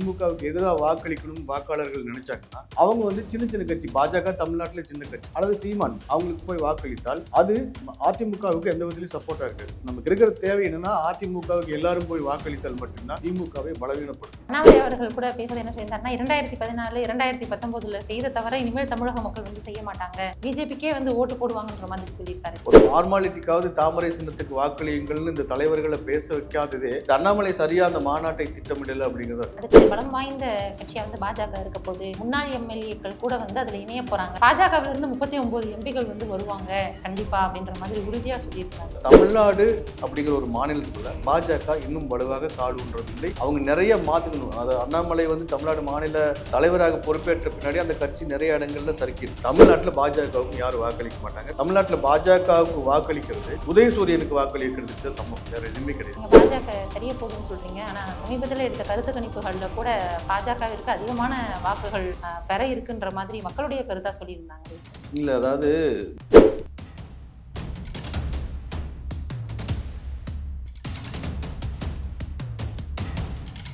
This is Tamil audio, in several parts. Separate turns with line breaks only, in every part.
திமுகவுக்கு எதிராக வாக்களிக்கணும் வாக்காளர்கள் நினைச்சாங்கன்னா அவங்க வந்து சின்ன சின்ன கட்சி பாஜக தமிழ்நாட்டில் சின்ன கட்சி அல்லது சீமான் அவங்களுக்கு போய் வாக்களித்தால் அது அதிமுகவுக்கு எந்த விதத்திலும் சப்போர்ட்டா இருக்காது. நமக்கு இருக்கிற தேவை என்னன்னா அதிமுகவுக்கு எல்லாரும் போய் வாக்களித்தால் மட்டும்தான் திமுகவை பலவீனப்படுத்தும்.
அண்ணாமலை அவர்கள் கூட பேசுறது என்ன சொல்லியிருந்தாருன்னா இரண்டாயிரத்தி பதினாலு இரண்டாயிரத்தி பத்தொன்பதுல செய்த தவிர இனிமேல் தமிழக மக்கள் வந்து செய்ய மாட்டாங்க. பிஜேபிக்கே வந்து ஓட்டு போடுவாங்கன்ற மாதிரி சொல்லியிருக்காரு.
ஒரு ஃபார்மாலிட்டிக்காவது தாமரை சின்னத்துக்கு வாக்களியுங்கள்னு இந்த தலைவர்களை பேச வைக்காததே அண்ணாமலை சரியா அந்த மாநாட்டை திட்டமிடல அப்படிங்கிறது.
பலம் வாய்ந்த கட்சியா வந்து பாஜக இருக்க போது முன்னாள் எம்எல்ஏக்கள் கூட வந்து அதுல இணைய போறாங்க. பாஜகவில இருந்து முப்பத்தி ஒன்பது எம்பிகள் வந்து வருவாங்க கண்டிப்பா அப்படின்ற மாதிரி உறுதியா சொல்லியிருக்காங்க
தமிழ்நாடு அப்படிங்கிற ஒரு மாநிலத்துக்குள்ள பாஜக இன்னும் வலுவாக காடுன்றதில்லை அவங்க நிறைய மாத்தணும் அது அண்ணாமலை வந்து தமிழ்நாடு மாநில தலைவராக பொறுப்பேற்ற பின்னாடி அந்த கட்சி நிறைய இடங்கள்ல சறுக்கிது தமிழ்நாட்டில் பாஜகவுக்கு யாரும் வாக்களிக்க மாட்டாங்க. தமிழ்நாட்டில் பாஜகவுக்கு வாக்களிக்கிறது உதயசூரியனுக்கு வாக்களிக்கிறதுக்கு சமம். வேற எதுவுமே கிடையாது.
பாஜக சரிய போகுதுன்னு சொல்றீங்க. ஆனா சமீபத்தில் எடுத்த கருத்து கணிப்புகள்ல கூட பாஜகவிற்கு அதிகமான வாக்குகள் அஹ், பெற இருக்குன்ற மாதிரி மக்களுடைய கருத்தா சொல்லியிருந்தாங்க
இல்ல அதாவது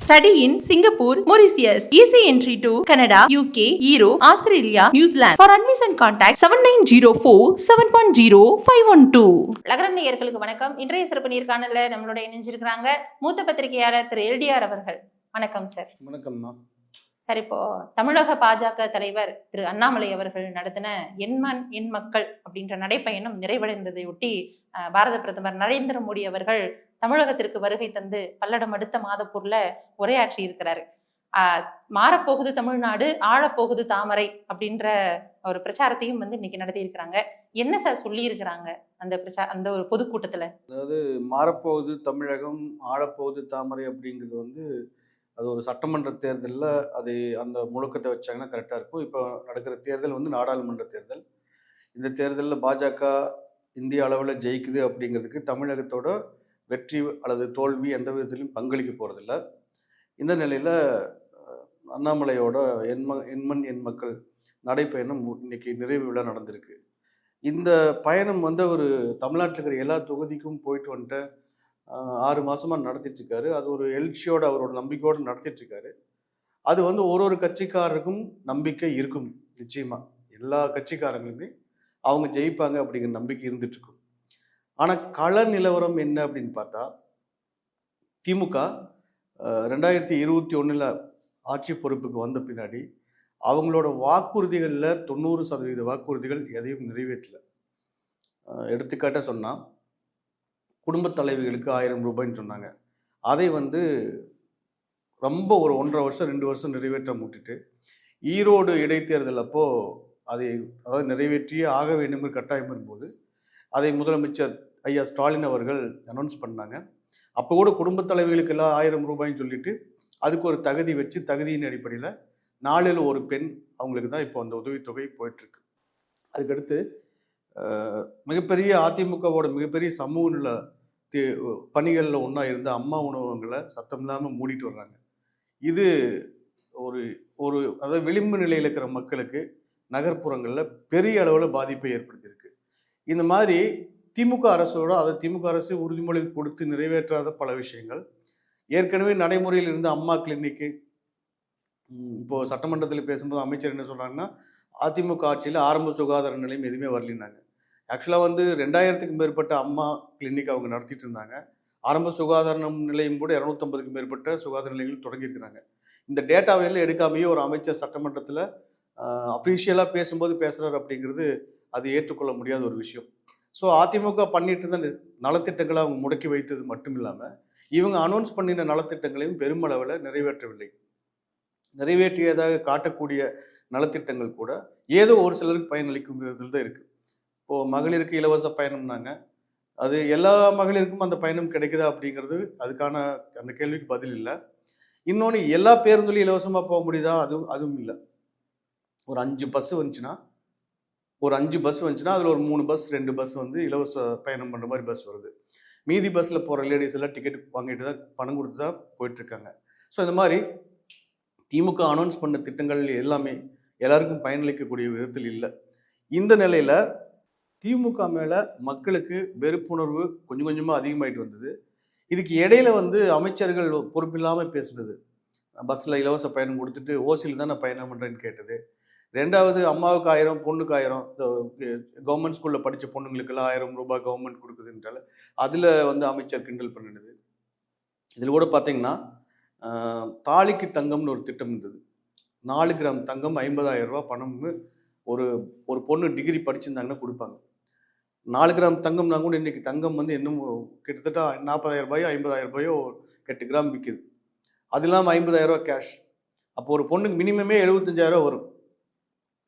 Study in Singapore, Mauritius. Easy entry to Canada, UK, Europe, Australia, New Zealand. For admission contact 7904 710 512.
லகரந்தியர்களுக்கு வணக்கம் இன்றைய சிறப்பு நேர்காணல்ல நம்மளோட இணைஞ்சிருக்கிறாங்க மூத்த பத்திரிகையாளர் திரு எல்டிஆர் அவர்கள் வணக்கம் சார்
வணக்கம்மா.
சார் இப்போ தமிழக பாஜக தலைவர் திரு அண்ணாமலை அவர்கள் நடத்தின எண்மண் எண் மக்கள் அப்படின்ற நடைப்பயணம் நிறைவடைந்ததை ஒட்டி பாரத பிரதமர் நரேந்திர மோடி அவர்கள் தமிழகத்திற்கு வருகை தந்து பல்லடம் அடுத்த மாதப்பூர்ல உரையாற்றி இருக்கிறாரு. மாறப்போகுது தமிழ்நாடு ஆழப்போகுது தாமரை அப்படின்ற ஒரு பிரச்சாரத்தையும் வந்து இன்னைக்கு நடத்தி இருக்கிறாங்க. என்ன சார் சொல்லி இருக்கிறாங்க அந்த பிரச்சா அந்த ஒரு பொதுக்கூட்டத்துல?
அதாவது மாறப்போகுது தமிழகம் ஆழப்போகுது தாமரை அப்படிங்கிறது வந்து அது ஒரு சட்டமன்ற தேர்தலில் அது அந்த முழக்கத்தை வச்சாங்கன்னா கரெக்டாக இருக்கும். இப்போ நடக்கிற தேர்தல் வந்து நாடாளுமன்ற தேர்தல். இந்த தேர்தலில் பாஜக இந்திய அளவில் ஜெயிக்குது அப்படிங்கிறதுக்கு தமிழகத்தோட வெற்றி அல்லது தோல்வி எந்த விதத்திலையும் பங்களிக்க போகிறதில்ல இந்த நிலையில் அண்ணாமலையோட எண்ம எண்மண் எண் மக்கள் நடைப்பயணம் இன்னைக்கு நிறைவு விழா நடந்திருக்கு. இந்த பயணம் வந்து அவர் தமிழ்நாட்டில் இருக்கிற எல்லா தொகுதிக்கும் போயிட்டு வந்துட்டு ஆறு மாதமாக நடத்திட்டு இருக்காரு அது ஒரு எழுச்சியோடு அவரோட நம்பிக்கையோட நடத்திட்டு இருக்காரு அது வந்து ஒரு ஒரு கட்சிக்காரருக்கும் நம்பிக்கை இருக்கும் நிச்சயமா. எல்லா கட்சிக்காரங்களுமே அவங்க ஜெயிப்பாங்க அப்படிங்கிற நம்பிக்கை இருந்துட்டு இருக்கும் ஆனா கள நிலவரம் என்ன அப்படின்னு பார்த்தா திமுக ரெண்டாயிரத்தி இருபத்தி ஒன்றில் ஆட்சி பொறுப்புக்கு வந்த பின்னாடி அவங்களோட வாக்குறுதிகளில் தொண்ணூறு சதவீத வாக்குறுதிகள் எதையும் நிறைவேற்றலை. எடுத்துக்காட்டாக சொன்னால் குடும்பத் தலைவிகளுக்கு ஆயிரம் ரூபாய்ன்னு சொன்னாங்க. அதை வந்து ரொம்ப ஒரு ஒன்றரை வருஷம் ரெண்டு வருஷம் நிறைவேற்ற முட்டிட்டு ஈரோடு இடைத்தேர்தல் அப்போ அதை அதாவது நிறைவேற்றியே ஆக வேண்டும் கட்டாயம் இருக்கும்போது அதை முதலமைச்சர் ஐயா ஸ்டாலின் அவர்கள் அனௌன்ஸ் பண்ணாங்க. அப்போ கூட குடும்பத் தலைவிகளுக்கு எல்லாம் ஆயிரம் ரூபாய்ன்னு சொல்லிட்டு அதுக்கு ஒரு தகுதி வச்சு தகுதியின் அடிப்படையில் நாளில் ஒரு பெண் அவங்களுக்கு தான் இப்போ அந்த உதவித்தொகை போயிட்டுருக்கு. அதுக்கடுத்து மிகப்பெரிய அதிமுகவோட மிகப்பெரிய சமூக நில பணிகளில் ஒன்றா இருந்த அம்மா உணவகங்களை சத்தம் இல்லாமல் மூடிட்டு வர்றாங்க. இது ஒரு ஒரு அதாவது விளிம்பு நிலையில் இருக்கிற மக்களுக்கு நகர்ப்புறங்களில் பெரிய அளவில் பாதிப்பை ஏற்படுத்தியிருக்கு. இந்த மாதிரி திமுக அரசோட அதை திமுக அரசு உறுதிமொழி கொடுத்து நிறைவேற்றாத பல விஷயங்கள். ஏற்கனவே நடைமுறையில் இருந்த அம்மா கிளினிக்கு இப்போது இப்போ சட்டமன்றத்தில் பேசும்போது அமைச்சர் என்ன சொல்றாங்கன்னா அதிமுக ஆட்சியில் ஆரம்ப சுகாதார நிலையம் எதுவுமே வரலினாங்க ஆக்சுவலாக வந்து ரெண்டாயிரத்துக்கும் மேற்பட்ட அம்மா கிளினிக் அவங்க நடத்திட்டு இருந்தாங்க. ஆரம்ப சுகாதார நிலையம் கூட இரநூத்தம்பதுக்கும் மேற்பட்ட சுகாதார நிலையங்கள் தொடங்கியிருக்கிறாங்க இந்த டேட்டாவை எல்லாம் எடுக்காமையே ஒரு அமைச்சர் சட்டமன்றத்தில் அஃபீஷியலாக பேசும்போது பேசுகிறார் அப்படிங்கிறது அது ஏற்றுக்கொள்ள முடியாத ஒரு விஷயம். ஸோ அதிமுக பண்ணிட்டு இருந்த நலத்திட்டங்களை அவங்க முடக்கி வைத்தது மட்டும் இல்லாமல் இவங்க அனௌன்ஸ் பண்ணின நலத்திட்டங்களையும் பெருமளவில் நிறைவேற்றவில்லை. நிறைவேற்றியதாக காட்டக்கூடிய நலத்திட்டங்கள் கூட ஏதோ ஒரு சிலருக்கு பயனளிக்கும் விதத்தில் தான் இருக்குது இப்போ மகளிருக்கு இலவச பயணம்னாங்க. அது எல்லா மகளிருக்கும் அந்த பயணம் கிடைக்குதா அப்படிங்கிறது அதுக்கான அந்த கேள்விக்கு பதில் இல்லை. இன்னொன்று எல்லா பேருந்துலையும் இலவசமாக போக முடியுதா? அதுவும் அதுவும் இல்லை. ஒரு அஞ்சு பஸ் வந்துச்சுன்னா ஒரு அஞ்சு பஸ் வந்துச்சுன்னா அதில் ஒரு மூணு பஸ் ரெண்டு பஸ் வந்து இலவச பயணம் பண்ணுற மாதிரி பஸ் வருது. மீதி பஸ்ஸில் போகிற லேடிஸ் எல்லாம் டிக்கெட் வாங்கிட்டு தான் பணம் கொடுத்து தான் போயிட்டுருக்காங்க ஸோ இந்த மாதிரி திமுக அனௌன்ஸ் பண்ண திட்டங்கள் எல்லாமே எல்லாருக்கும் பயனளிக்கக்கூடிய விதத்தில் இல்லை. இந்த நிலையில் திமுக மேலே மக்களுக்கு வெறுப்புணர்வு கொஞ்சம் கொஞ்சமாக அதிகமாயிட்டு வந்தது. இதுக்கு இடையில வந்து அமைச்சர்கள் பொறுப்பில்லாமல் பேசுனது. பஸ்ஸில் இலவச பயணம் கொடுத்துட்டு ஓசியில் தான் நான் பயணம் பண்ணுறேன்னு கேட்டது. ரெண்டாவது அம்மாவுக்கு ஆயிரம் பொண்ணுக்கு ஆயிரம். கவர்மெண்ட் ஸ்கூலில் படித்த பொண்ணுங்களுக்கெல்லாம் ஆயிரம் ரூபாய் கவர்மெண்ட் கொடுக்குதுன்றால அதில் வந்து அமைச்சர் கிண்டல் பண்ணினது. இதில் கூட பார்த்தீங்கன்னா தாலிக்கு தங்கம்னு ஒரு திட்டம் இருந்தது. நாலு கிராம் தங்கம் ஐம்பதாயிரம் ரூபா பணம்னு ஒரு ஒரு பொண்ணு டிகிரி படிச்சிருந்தாங்கன்னா கொடுப்பாங்க. நாலு கிராம் தங்கம்னா கூட இன்றைக்கி தங்கம் வந்து இன்னும் கிட்டத்தட்ட நாற்பதாயிரம் ரூபாயோ ஐம்பதாயிரம் ரூபாயோ எட்டு கிராம் விற்கிது அது இல்லாமல் ஐம்பதாயிரம் கேஷ் அப்போ ஒரு பொண்ணுக்கு மினிமமே எழுபத்தஞ்சாயிரம் ரூபாய் வரும்.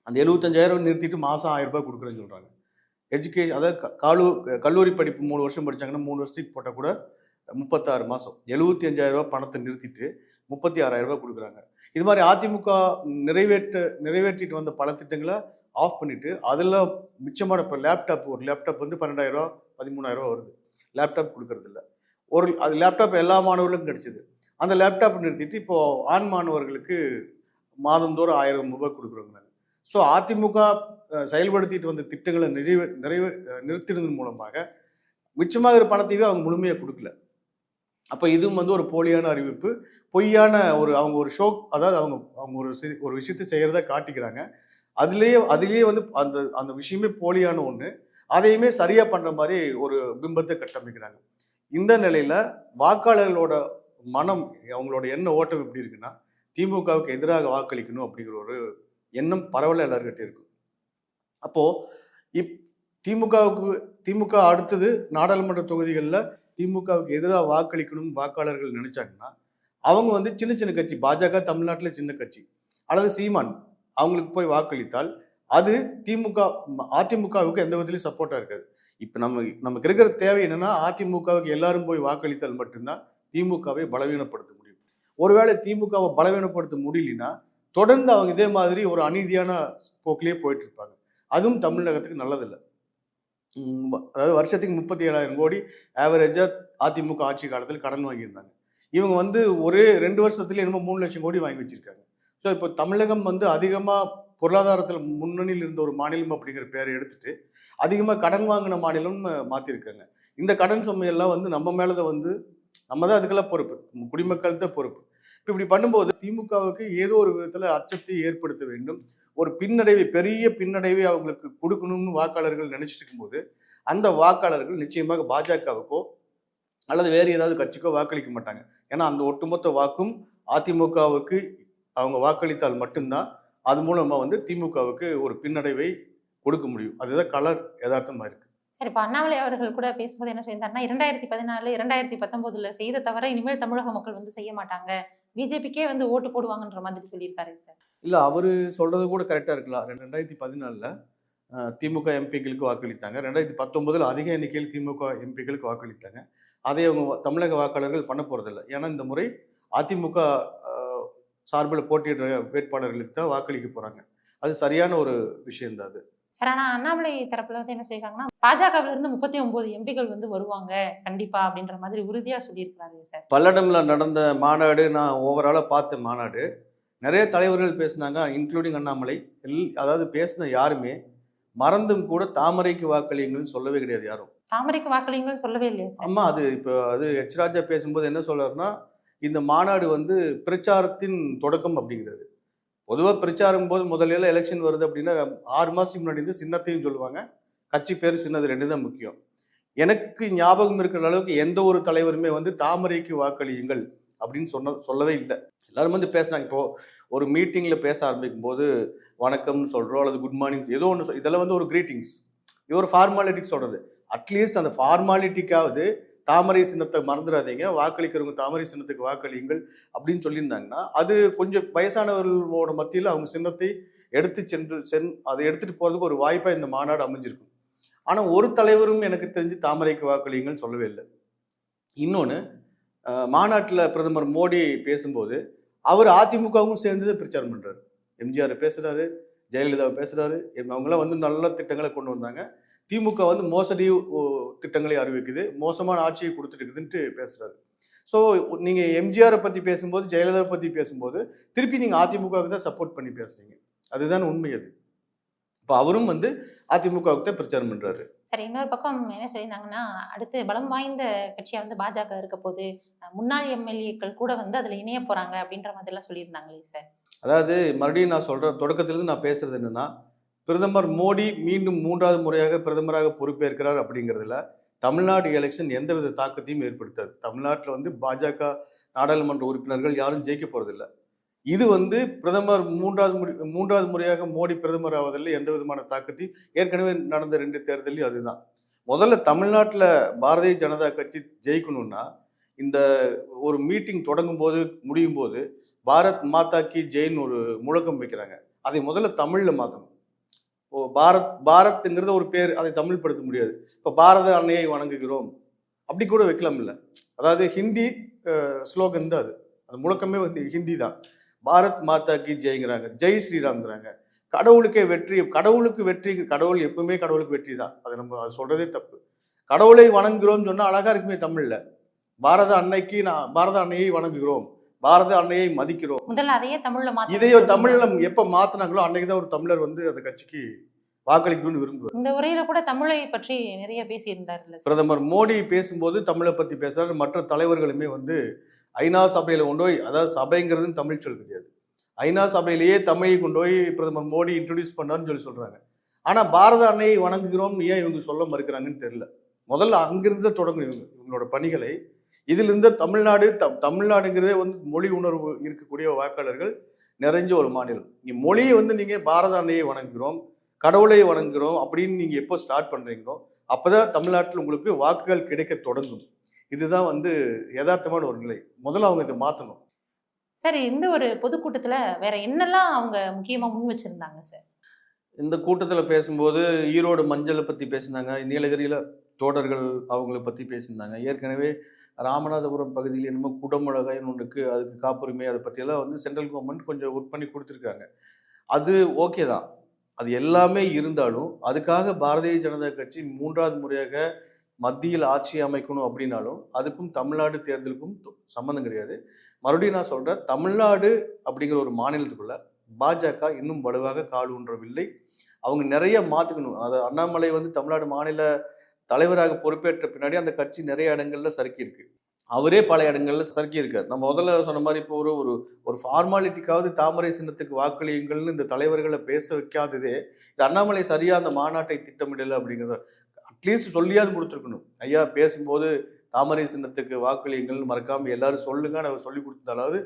அந்த எழுபத்தஞ்சாயிரம் நிறுத்திட்டு மாதம் ஆயிரம் ரூபாய் கொடுக்குறேன்னு சொல்கிறாங்க எஜுகேஷன் அதாவது க- காலு கல்லூரி படிப்பு மூணு வருஷம் படிச்சாங்கன்னா மூணு வருஷத்துக்கு போட்டால் கூட முப்பத்தாறு மாதம் எழுபத்தி அஞ்சாயிரம் பணத்தை நிறுத்திட்டு முப்பத்தி ஆறாயிரம் ரூபாய் கொடுக்குறாங்க. இது மாதிரி அதிமுக நிறைவேற்ற நிறைவேற்றிட்டு வந்த பல திட்டங்களை ஆஃப் பண்ணிட்டு அதில் மிச்சமான இப்போ லேப்டாப் ஒரு லேப்டாப் வந்து பன்னெண்டாயிரரூவா பதிமூணாயிரரூவா பதிமூணாயிரம் ரூபா வருது. லேப்டாப் கொடுக்கறதில்ல ஒரு அது லேப்டாப் எல்லா மாணவர்களுக்கும் கிடைச்சிது. அந்த லேப்டாப் நிறுத்திட்டு இப்போ ஆண் மாணவர்களுக்கு மாதந்தோறும் ஆயிரம் ரூபாய் கொடுக்குறாங்க ஸோ அதிமுக செயல்படுத்திட்டு வந்த திட்டங்களை நிறைவே நிறைவே நிறுத்தினதன் மூலமாக இருக்கிற பணத்தையே அவங்க முழுமையாக கொடுக்கல. அப்போ இதுவும் வந்து ஒரு போலியான அறிவிப்பு. பொய்யான ஒரு அவங்க ஒரு ஷோ அதாவது அவங்க அவங்க ஒரு சி- ஒரு விஷயத்தை செய்கிறத காட்டிக்கிறாங்க. அதுலேயே அதுலேயே வந்து அந்த அந்த விஷயமே போலியான ஒன்று அதையுமே சரியாக பண்ணுற மாதிரி ஒரு பிம்பத்தை கட்டமைக்கிறாங்க. இந்த நிலையில் வாக்காளர்களோட மனம் அவங்களோட எண்ண ஓட்டம் எப்படி இருக்குன்னா திமுகவுக்கு எதிராக வாக்களிக்கணும் அப்படிங்கிற ஒரு எண்ணம் பரவல எல்லார்கிட்ட இருக்கும் அப்போது இப் திமுகவுக்கு திமுக அடுத்தது நாடாளுமன்ற தொகுதிகளில் திமுகவுக்கு எதிராக வாக்களிக்கணும் வாக்காளர்கள் நினைச்சாங்கன்னா அவங்க வந்து சின்ன சின்ன கட்சி பாஜக தமிழ்நாட்டில் சின்ன கட்சி அல்லது சீமான் அவங்களுக்கு போய் வாக்களித்தால் அது திமுக அதிமுகவுக்கு எந்த விதத்திலையும் சப்போர்ட்டாக இருக்காது. இப்போ நம்ம நமக்கு இருக்கிற தேவை என்னன்னா அதிமுகவுக்கு எல்லாரும் போய் வாக்களித்தால் மட்டும்தான் திமுகவை பலவீனப்படுத்த முடியும். ஒருவேளை திமுகவை பலவீனப்படுத்த முடியலன்னா தொடர்ந்து அவங்க இதே மாதிரி ஒரு அநீதியான போக்கிலேயே போயிட்டு இருப்பாங்க. அதுவும் தமிழகத்துக்கு நல்லதில்லை. அதாவது வருஷத்துக்கு முப்பத்தி ஏழாயிரம் கோடி ஆவரேஜா அதிமுக ஆட்சி காலத்தில் கடன் வாங்கியிருந்தாங்க. இவங்க வந்து ஒரே ரெண்டு வருஷத்துல என்னமோ மூணு லட்சம் கோடி வாங்கி வச்சிருக்காங்க. ஸோ இப்போ தமிழகம் வந்து அதிகமாக பொருளாதாரத்தில் முன்னணியில் இருந்த ஒரு மாநிலம் அப்படிங்கிற பேரை எடுத்துட்டு அதிகமாக கடன் வாங்கின மாநிலம்னு மாற்றிருக்காங்க இந்த கடன் சுமையெல்லாம் வந்து நம்ம மேலே வந்து நம்ம தான் அதுக்கெல்லாம் பொறுப்பு. குடிமக்கள் தான் பொறுப்பு. இப்போ இப்படி பண்ணும்போது திமுகவுக்கு ஏதோ ஒரு விதத்தில் அச்சத்தை ஏற்படுத்த வேண்டும். ஒரு பின்னடைவை பெரிய பின்னடைவை அவங்களுக்கு கொடுக்கணும்னு வாக்காளர்கள் நினைச்சிட்டு இருக்கும்போது அந்த வாக்காளர்கள் நிச்சயமாக பாஜகவுக்கோ அல்லது வேறு ஏதாவது கட்சிக்கோ வாக்களிக்க மாட்டாங்க. ஏன்னா அந்த ஒட்டுமொத்த வாக்கும் அதிமுகவுக்கு அவங்க வாக்களித்தால் மட்டும்தான் அது மூலமாக வந்து திமுகவுக்கு ஒரு பின்னடைவை கொடுக்க முடியும். அதுதான் கலர் யதார்த்தமாக இருக்குது
சரி இப்போ அண்ணாமலை அவர்கள் கூட பேசும்போது என்ன சொல்லியிருந்தாருன்னா இரண்டாயிரத்தி பதினாலு இரண்டாயிரத்தி பத்தொன்பதுல செய்த தவிர இனிமேல் தமிழக மக்கள் வந்து செய்ய மாட்டாங்க. பிஜேபிக்கே வந்து ஓட்டு போடுவாங்கன்ற மாதிரி சொல்லியிருக்காரு சார்.
இல்ல அவரு சொல்றது கூட கரெக்டா இருக்கலாம். ரெண்டு- ரெண்டாயிரத்தி பதினாலுல திமுக எம்பிக்களுக்கு வாக்களித்தாங்க. ரெண்டாயிரத்தி பத்தொன்பதுல அதிக எண்ணிக்கையில் திமுக எம்பிக்களுக்கு வாக்களித்தாங்க. அதை அவங்க தமிழக வாக்காளர்கள் பண்ண போறதில்லை. ஏன்னா இந்த முறை அதிமுக சார்பில் போட்டியிடுற வேட்பாளர்களுக்கு தான் வாக்களிக்க போறாங்க. அது சரியான ஒரு விஷயம் தான் அது.
சரி ஆனா அண்ணாமலை தரப்புல வந்து என்ன சொல்லியிருக்காங்கன்னா பாஜகவுல இருந்து முப்பத்தி ஒன்பது எம்பிகள் வந்து வருவாங்க கண்டிப்பா அப்படின்ற மாதிரி உறுதியா சொல்லியிருக்காரு சார்.
பல்லடம்ல நடந்த மாநாடு நான் ஓவராலாக பார்த்த மாநாடு நிறைய தலைவர்கள் பேசினாங்க இன்க்ளூடிங் அண்ணாமலை. எல் அதாவது பேசின யாருமே மறந்தும் கூட தாமரைக்கு வாக்களிங்கள்னு சொல்லவே கிடையாது யாரும்.
தாமரைக்கு வாக்களிங்கன்னு சொல்லவே இல்லையா
ஆமா அது இப்போ அது எச் ராஜா பேசும்போது என்ன சொல்றாருன்னா இந்த மாநாடு வந்து பிரச்சாரத்தின் தொடக்கம் அப்படிங்கிறது. பொதுவாக பிரச்சாரம் போது முதல்ல எலெக்ஷன் வருது அப்படின்னா ஆறு மாதத்துக்கு முன்னாடி இருந்து சின்னத்தையும் சொல்லுவாங்க. கட்சி பேர் சின்னது ரெண்டு தான் முக்கியம். எனக்கு ஞாபகம் இருக்கிற அளவுக்கு எந்த ஒரு தலைவருமே வந்து தாமரைக்கு வாக்களியுங்கள் அப்படின்னு சொன்ன சொல்லவே இல்லை. எல்லாரும் வந்து பேசுகிறாங்க இப்போது ஒரு மீட்டிங்கில் பேச ஆரம்பிக்கும் போது வணக்கம்னு சொல்கிறோம் அல்லது குட் மார்னிங் ஏதோ ஒன்று இதெல்லாம் வந்து ஒரு கிரீட்டிங்ஸ் இது ஒரு ஃபார்மாலிட்டிக்கு சொல்கிறது அட்லீஸ்ட் அந்த ஃபார்மாலிட்டிக்காவது தாமரை சின்னத்தை மறந்துடாதீங்க. வாக்களிக்கிறவங்க தாமரை சின்னத்துக்கு வாக்களியுங்கள் அப்படின்னு சொல்லியிருந்தாங்கன்னா அது கொஞ்சம் வயசானவர்களோட மத்தியில் அவங்க சின்னத்தை எடுத்து சென்று சென் அதை எடுத்துகிட்டு போகிறதுக்கு ஒரு வாய்ப்பாக இந்த மாநாடு அமைஞ்சிருக்கும். ஆனால் ஒரு தலைவரும் எனக்கு தெரிஞ்சு தாமரைக்கு வாக்களியுங்கள்னு சொல்லவே இல்லை. இன்னொன்று மாநாட்டில் பிரதமர் மோடி பேசும்போது அவர் அதிமுகவும் சேர்ந்து பிரச்சாரம் பண்ணுறாரு எம்ஜிஆர் பேசுகிறாரு ஜெயலலிதா பேசுகிறாரு எம் அவங்களாம் வந்து நல்ல திட்டங்களை கொண்டு வந்தாங்க. திமுக வந்து மோசடி திட்டங்களை அறிவிக்குது மோசமான ஆட்சியை கொடுத்துட்டு இருக்குதுன்ட்டு பேசுறாரு. ஸோ நீங்க எம்ஜிஆரை பத்தி பேசும்போது ஜெயலலிதா பத்தி பேசும்போது திருப்பி நீங்க அதிமுகவுக்கு தான் சப்போர்ட் பண்ணி பேசுறீங்க. அதுதான் உண்மை அது. இப்போ அவரும் வந்து அதிமுகவுக்கு தான் பிரச்சாரம் பண்றாரு.
சரி இன்னொரு பக்கம் என்ன சொல்லியிருந்தாங்கன்னா அடுத்து பலம் வாய்ந்த கட்சியா வந்து பாஜக இருக்க போது முன்னாள் எம்எல்ஏக்கள் கூட வந்து அதுல இணைய போறாங்க அப்படின்ற மாதிரி எல்லாம் சொல்லியிருந்தாங்களே சார்.
அதாவது மறுபடியும் நான் சொல்றேன் தொடக்கத்திலிருந்து நான் பேசுறது என்னன்னா பிரதமர் மோடி மீண்டும் மூன்றாவது முறையாக பிரதமராக பொறுப்பேற்கிறார் அப்படிங்கிறதுல தமிழ்நாடு எலெக்ஷன் எந்தவித தாக்கத்தையும் ஏற்படுத்தாது. தமிழ்நாட்டில் வந்து பாஜக நாடாளுமன்ற உறுப்பினர்கள் யாரும் ஜெயிக்க போகிறதில்ல இது வந்து பிரதமர் மூன்றாவது முறை மூன்றாவது முறையாக மோடி பிரதமர் ஆவதில் எந்த விதமான தாக்கத்தையும் ஏற்கனவே நடந்த ரெண்டு தேர்தலையும் அதுதான். முதல்ல தமிழ்நாட்டில் பாரதிய ஜனதா கட்சி ஜெயிக்கணும்னா இந்த ஒரு மீட்டிங் தொடங்கும் போது முடியும் போது பாரத் மாதா கி ஜெயின் ஒரு முழக்கம் வைக்கிறாங்க. அதை முதல்ல தமிழில் மாற்றணும் இப்போ பாரத் பாரத்ங்கிறத ஒரு பேர் அதை தமிழ்படுத்த முடியாது. இப்போ பாரத அன்னையை வணங்குகிறோம். அப்படி கூட வைக்கலாம் இல்லை. அதாவது ஹிந்தி ஸ்லோகன் தான் அது. அது முழக்கமே வந்து ஹிந்தி தான். பாரத் மாதா கி ஜெய்ங்கிறாங்க. ஜெய் ஸ்ரீராம்ங்கிறாங்க. கடவுளுக்கே வெற்றி கடவுளுக்கு வெற்றி கடவுள் எப்பவுமே கடவுளுக்கு வெற்றி தான். அது நம்ம அது சொல்றதே தப்பு. கடவுளை வணங்குகிறோம்னு சொன்னால் அழகா இருக்குமே தமிழ்ல. பாரத அன்னைக்கு நான் பாரத அன்னையை வணங்குகிறோம். பாரத அன்னையை மதிக்கிறோம்.
முதல்ல அதையே தமிழ்ல
இதையோ தமிழ்ல எப்ப மாத்துனாங்களோ அன்னைக்கு தான் ஒரு தமிழர் வந்து அந்த கட்சிக்கு வாக்களிக்கணும்னு விரும்புவார்.
இந்த உரையில கூட தமிழை பற்றி நிறைய பேசி இருந்தாருல்ல சார்.
பிரதமர் மோடி பேசும்போது தமிழை பத்தி பேசுறாரு. மற்ற தலைவர்களுமே வந்து ஐநா சபையில கொண்டு போய் அதாவது சபைங்கிறது தமிழ் சொல் கிடையாது ஐநா சபையிலேயே தமிழை கொண்டு போய் பிரதமர் மோடி இன்ட்ரடியூஸ் பண்ணாருன்னு சொல்லி சொல்றாங்க. ஆனா பாரத அன்னையை வணங்குகிறோம் ஏன் இவங்க சொல்ல மறுக்கிறாங்கன்னு தெரியல. முதல்ல அங்கிருந்து தொடங்கணும் இவங்க இவங்களோட பணிகளை. இதுல இருந்து தமிழ்நாடு த- தமிழ்நாடுங்கிறதே வந்து மொழி உணர்வு இருக்கக்கூடிய வாக்காளர்கள் நிறைஞ்ச ஒரு மாநிலம். நீ மொழியை வந்து நீங்க பாரத அன்னையை வணங்குகிறோம் கடவுளை வணங்குகிறோம் அப்படின்னு நீங்க எப்போ ஸ்டார்ட் பண்றீங்களோ அப்பதான் தமிழ்நாட்டில் உங்களுக்கு வாக்குகள் கிடைக்க தொடங்கும். இதுதான் வந்து யதார்த்தமான ஒரு நிலை. முதல்ல அவங்க இதை மாத்தணும்.
சரி இந்த ஒரு பொதுக்கூட்டத்துல வேற என்னெல்லாம் அவங்க முக்கியமா முன் வச்சிருந்தாங்க சார்
இந்த கூட்டத்தில் பேசும்போது ஈரோடு மஞ்சளை பற்றி பேசினாங்க நீலகிரியில் தோடர்கள் அவங்கள பற்றி பேசியிருந்தாங்க. ஏற்கனவே ராமநாதபுரம் பகுதியில் என்னமோ குடமுழகாயின்னு ஒன்றுக்கு அதுக்கு காப்புரிமை அதை பற்றியெல்லாம் வந்து சென்ட்ரல் கவர்மெண்ட் கொஞ்சம் ஒர்க் பண்ணி கொடுத்துருக்காங்க. அது ஓகே தான். அது எல்லாமே இருந்தாலும் அதுக்காக பாரதிய ஜனதா கட்சி மூன்றாவது முறையாக மத்தியில் ஆட்சி அமைக்கணும் அப்படின்னாலும் அதுக்கும் தமிழ்நாடு தேர்தலுக்கும் சம்மந்தம் கிடையாது. மறுபடியும் நான் சொல்கிறேன் தமிழ்நாடு அப்படிங்கிற ஒரு மாநிலத்துக்குள்ள பாஜக இன்னும் வலுவாக கால் ஊன்றவில்லை. அவங்க நிறைய மாற்றிக்கணும் அதை அண்ணாமலை வந்து தமிழ்நாடு மாநில தலைவராக பொறுப்பேற்ற பின்னாடி அந்த கட்சி நிறைய இடங்கள்ல சறுக்கியிருக்கு. அவரே பல இடங்கள்ல சறுக்கியிருக்கார். நம்ம முதல்ல சொன்ன மாதிரி இப்போ ஒரு ஒரு ஒரு ஃபார்மாலிட்டிக்காவது தாமரை சின்னத்துக்கு வாக்களியுங்கள்னு இந்த தலைவர்களை பேச வைக்காததே இது அண்ணாமலை சரியா அந்த மாநாட்டை திட்டமிடலை அப்படிங்கிறத அட்லீஸ்ட் சொல்லியாவது கொடுத்துருக்கணும். ஐயா பேசும்போது தாமரை சின்னத்துக்கு வாக்களியுங்கள்னு மறக்காம எல்லாரும் சொல்லுங்கன்னு அவர் சொல்லி கொடுத்ததாவது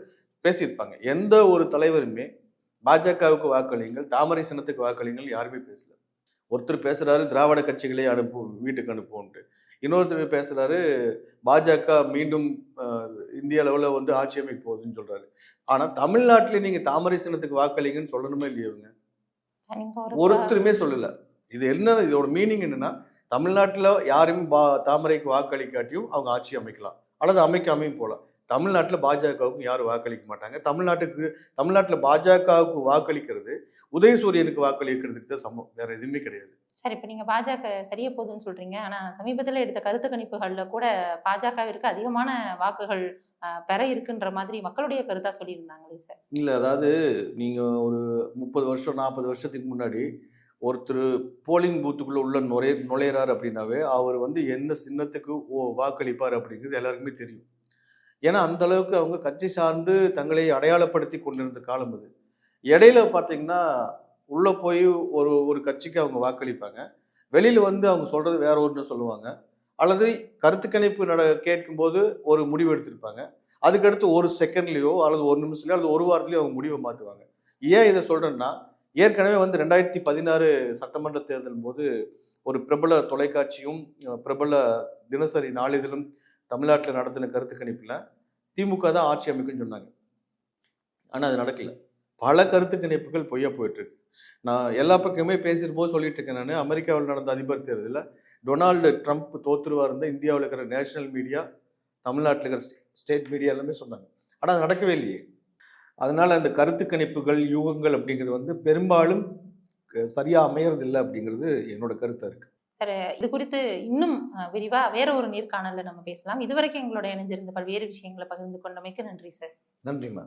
பேசியிருப்பாங்க. எந்த ஒரு தலைவருமே பாஜகவுக்கு வாக்களியுங்கள் தாமரை சின்னத்துக்கு வாக்களியுங்கள் யாருமே பேசல. ஒருத்தர் பேசுறாரு திராவிட கட்சிகளே அனுப்பு வீட்டுக்கு அனுப்புவோன்ட்டு. இன்னொருத்தர் பேசுறாரு பாஜக மீண்டும் இந்திய அளவில் வந்து ஆட்சி அமைக்க போகுதுன்னு சொல்றாரு. ஆனா தமிழ்நாட்டிலே நீங்க தாமரை சின்னத்துக்கு வாக்களிங்கன்னு சொல்லணுமே இல்லையா இவங்க?
நீங்க ஒரு
ஒருத்தருமே சொல்லல. இது என்ன இதோட மீனிங் என்னன்னா தமிழ்நாட்டுல யாரும் பா- தாமரைக்கு வாக்களிக்காட்டியும் அவங்க ஆட்சி அமைக்கலாம். அல்லது அமைக்காமையும் போகலாம். தமிழ்நாட்டுல பாஜகவுக்கு யாரும் வாக்களிக்க மாட்டாங்க. தமிழ்நாட்டுக்கு தமிழ்நாட்டுல பாஜகவுக்கு வாக்களிக்கிறது உதயசூரியனுக்கு வாக்களிக்கிறதுக்கு தான் சமம். வேற எதுவுமே கிடையாது.
சரி இப்ப நீங்க பாஜக சரிய போகுதுன்னு சொல்றீங்க. ஆனா சமீபத்துல எடுத்த கருத்து கணிப்புகள்ல கூட பாஜகவிற்கு அதிகமான வாக்குகள் பெற இருக்குன்ற மாதிரி மக்களுடைய கருத்தா சொல்லியிருந்தாங்களே சார்.
இல்ல அதாவது நீங்க ஒரு முப்பது வருஷம் நாற்பது வருஷத்துக்கு முன்னாடி ஒருத்தர் போலிங் பூத்துக்குள்ள உள்ள நுழைய நுழையிறாரு அப்படின்னாவே அவர் வந்து என்ன சின்னத்துக்கு ஓ வாக்களிப்பார் அப்படிங்கிறது எல்லாருக்குமே தெரியும். ஏன்னா அந்த அளவுக்கு அவங்க கட்சி சார்ந்து தங்களை அடையாளப்படுத்தி கொண்டிருந்த காலம் அது. இடையில பார்த்தீங்கன்னா உள்ளே போய் ஒரு ஒரு கட்சிக்கு அவங்க வாக்களிப்பாங்க. வெளியில் வந்து அவங்க சொல்கிறது வேற ஒன்று சொல்லுவாங்க. அல்லது கருத்து கணிப்பு நட கேட்கும்போது ஒரு முடிவு எடுத்திருப்பாங்க. அதுக்கடுத்து ஒரு செகண்ட்லேயோ அல்லது ஒரு நிமிஷத்துலையோ அல்லது ஒரு வாரத்துலயோ அவங்க முடிவை மாற்றுவாங்க ஏன் இதை சொல்கிறேன்னா ஏற்கனவே வந்து ரெண்டாயிரத்தி பதினாறு சட்டமன்ற தேர்தல் போது ஒரு பிரபல தொலைக்காட்சியும் பிரபல தினசரி நாளிதழும் தமிழ்நாட்டில் நடத்தின கருத்து கணிப்பில் திமுக தான் ஆட்சி அமைக்கும்னு சொன்னாங்க. ஆனால் அது நடக்கல. பல கருத்து கணிப்புகள் பொய்யா போயிட்டுருக்கு. நான் எல்லா பக்கமே பேசியிருப்போது சொல்லிட்டு இருக்கேன் நான். அமெரிக்காவில் நடந்த அதிபர் தேர்தலில் டொனால்டு ட்ரம்ப் தோத்துருவா இருந்த இந்தியாவில் இருக்கிற நேஷனல் மீடியா தமிழ்நாட்டில் இருக்கிற ஸ்டேட் மீடியா எல்லாமே சொன்னாங்க. ஆனால் அது நடக்கவே இல்லையே. அதனால் அந்த கருத்து கணிப்புகள் யூகங்கள் அப்படிங்கிறது வந்து பெரும்பாலும் க- அமையறதில்லை அப்படிங்கிறது என்னோட கருத்தாக இருக்குது
சார் இது குறித்து இன்னும் விரிவா வேற ஒரு நேர்காணல்ல நம்ம பேசலாம். இதுவரைக்கும் எங்களோட இணைஞ்சிருந்த பல்வேறு விஷயங்களை பகிர்ந்து கொண்டமைக்கு நன்றி சார்.
நன்றிம்மா